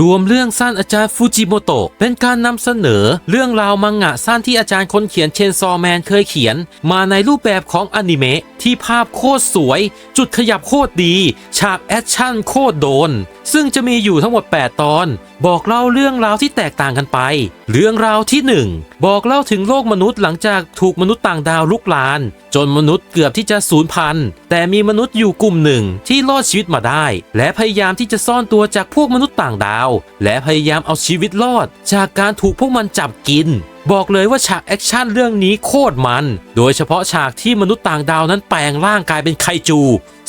รวมเรื่องสั้นอาจารย์ฟูจิโมโตะเป็นการนำเสนอ เรื่องราวมังงะสั้นที่อาจารย์คนเขียนเชนซอแมนเคยเขียน มาในรูปแบบของอนิเมะ ที่ภาพโคตรสวย จุดขยับโคตรดี ฉากแอคชั่นโคตรโดน ซึ่งจะมีอยู่ทั้งหมด 8 ตอน บอกเล่าเรื่องราวที่แตกต่างกันไป เรื่องราวที่ 1 บอกเล่าถึงโลกมนุษย์หลังจากถูกมนุษย์ต่างดาวลุกลาน จนมนุษย์เกือบที่จะสูญพันธุ์แต่มีมนุษย์อยู่กลุ่มหนึ่งที่รอดชีวิตมาได้ และพยายามที่จะซ่อนตัวจากพวกมนุษย์ต่างดาว และพยายามเอาชีวิตรอด จากการถูกพวกมันจับกิน บอกเลยว่าฉากแอคชั่นเรื่องนี้โคตรมัน โดยเฉพาะฉากที่มนุษย์ต่างดาวนั้นแปลงร่างกายเป็นไคจู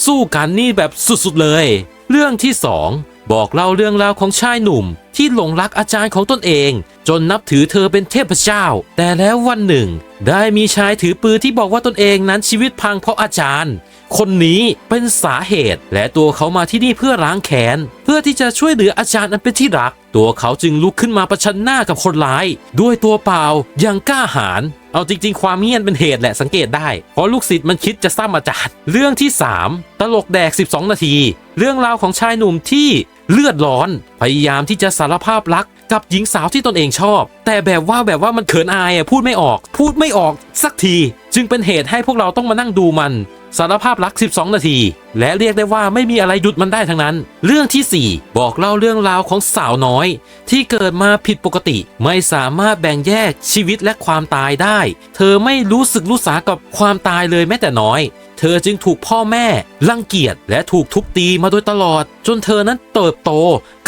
สู้กันนี่แบบสุดๆเลย เรื่องที่ 2 บอกเล่าเรื่องราวของชายหนุ่ม ที่หลงรักอาจารย์ของตนเอง จนนับถือเธอเป็นเทพเจ้า แต่แล้ววันหนึ่ง ได้มีชายถือปืนที่บอกว่าตนเองนั้นชีวิตพังเพราะอาจารย์ คนนี้เป็นสาเหตุ และตัวเขามาที่นี่เพื่อล้างแค้น เพื่อที่จะช่วยเหลืออาจารย์อันเป็นที่รัก ตัวเขาจึงลุกขึ้นมาประชันหน้ากับคนร้าย ด้วยตัวเปล่าอย่างกล้าหาญเอาจริง ๆ ความเงียนเป็นเหตุแหละสังเกตได้ เพราะลูกศิษย์มันคิดจะซ้ำอาจารย์ เรื่องที่ 3 ตลกแดก 12 นาที เรื่องราวของชายหนุ่มที่เลือดร้อน พยายามที่จะสารภาพรัก กับหญิงสาวที่ตนเองชอบ แต่แบบว่าแบบว่ามันเขินอายอะพูดไม่ออก พูดไม่ออกสักที จึงเป็นเหตุให้พวกเราต้องมานั่งดูมัน สารภาพรัก 12 นาที และเรียกได้ว่าไม่มีอะไรหยุดมันได้ทั้งนั้น เรื่องทีสี่4 บอกเล่าเรื่องราวของสาวน้อย ที่เกิดมาผิดปกติ ไม่สามารถแบ่งแยกชีวิตและความตายได้ เธอไม่รู้สึกรู้สากับความตายเลยแม้แต่น้อย เธอจึงถูกพ่อแม่รังเกียจและถูกทุบตีมาโดยตลอด จนเธอนั้นเติบโต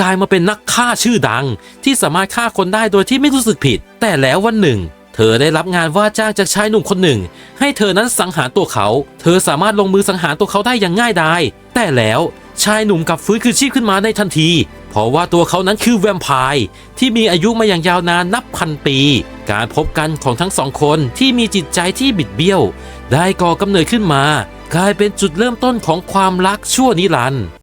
กลายมาเป็นนักฆ่าชื่อดัง ที่สามารถฆ่าคนได้โดยที่ไม่รู้สึกผิด แต่แล้ววันหนึ่ง เธอได้รับงานว่าจ้างจากชายหนุ่มคนหนึ่ง ให้เธอนั้นสังหารตัวเขา เธอสามารถลงมือสังหารตัวเขาได้อย่างง่ายดายแต่แล้ว ชายหนุ่มกลับฟื้นคืนชีพขึ้นมาในทันที เพราะว่าตัวเขานั้นคือแวมไพร์ที่มีอายุมาอย่างยาวนานนับพันปี การพบกันของทั้งสองคนที่มีจิตใจที่บิดเบี้ยว ได้ก่อกำเนิดขึ้นมา กลายเป็นจุดเริ่มต้นของความรักชั่วนิรันดร์